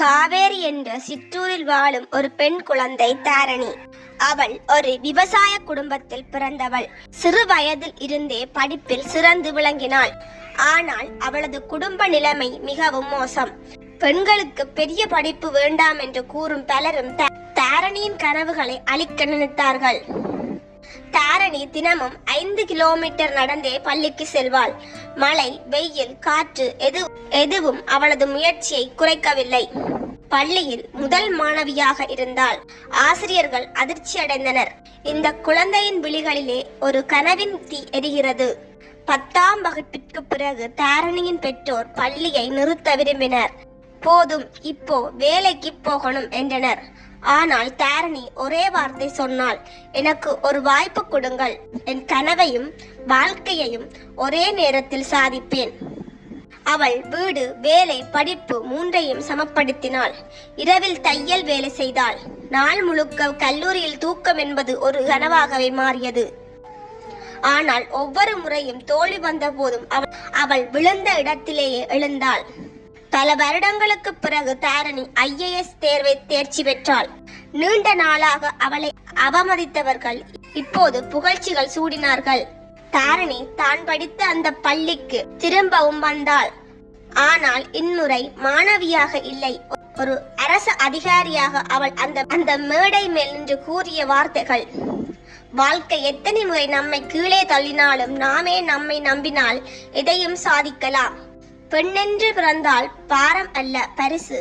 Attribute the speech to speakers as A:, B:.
A: காவேரி என்ற சிற்றூரில் வாழும் ஒரு பெண் குழந்தை தாரணி. அவள் ஒரு விவசாய குடும்பத்தில் பிறந்தவள். சிறு வயதில் இருந்தே படிப்பில் சிறந்து விளங்கினாள். ஆனால் அவளது குடும்ப நிலைமை மிகவும் மோசம். பெண்களுக்கு பெரிய படிப்பு வேண்டாம் என்று கூறும் பலரும் தாரணியின் கனவுகளை அழிக்க நினைத்தார்கள். தாரணி தினமும் ஐந்து கிலோமீட்டர் நடந்தே பள்ளிக்கு செல்வாள். மழை வெயில் காற்று எது எதுவும் அவளது முயற்சியை குறைக்கவில்லை. பள்ளியில் முதல் மாணவியாக இருந்தால் ஆசிரியர்கள் அதிர்ச்சி அடைந்தனர். இந்த குழந்தையின் விழிகளிலே ஒரு கனவின் தீ எரிகிறது. பத்தாம் வகுப்பிற்கு பிறகு தாரணியின் பெற்றோர் பள்ளியை நிறுத்த விரும்பினர். போதும் இப்போ வேலைக்கு போகணும் என்றனர். ஆனால் தாரணி ஒரே வார்த்தை சொன்னாள். எனக்கு ஒரு வாய்ப்பு கொடுங்கள். என் கனவையும் வாழ்க்கையையும் ஒரே நேரத்தில் சாதிப்பேன். அவள் வீடு வேலை படிப்பு மூன்றையும் சமப்படுத்தினாள். இரவில் தையல் வேலை செய்தாள். நாள் முழுக்க கல்லூரியில் தூக்கம் என்பது ஒரு கனவாகவே மாறியது. ஆனால் ஒவ்வொரு முறையும் தோல்வி வந்த போதும் அவள் அவள் விழுந்த இடத்திலேயே எழுந்தாள். பல வருடங்களுக்கு பிறகு தாரணி ஐஏஎஸ் தேர்வை தேர்ச்சி பெற்றாள். நீண்ட நாளாக அவளை அவமதித்தவர்கள் இப்போது புகழ்ச்சிகள் சூடினார்கள். தாரணி தான் படித்த அந்த பள்ளிக்கு திரும்பவும் வந்தாள். ஆனால் இம்முறை மாணவியாக இல்லை. ஒரு அரசு அதிகாரியாக அவள் அந்த அந்த மேடை மேல் நின்று கூறிய வார்த்தைகள். வாழ்க்கை எத்தனை முறை நம்மை கீழே தள்ளினாலும் நாமே நம்மை நம்பினால் எதையும் சாதிக்கலாம். பெண்ணென்று பிறந்தால் பாரம் அல்ல பரிசு.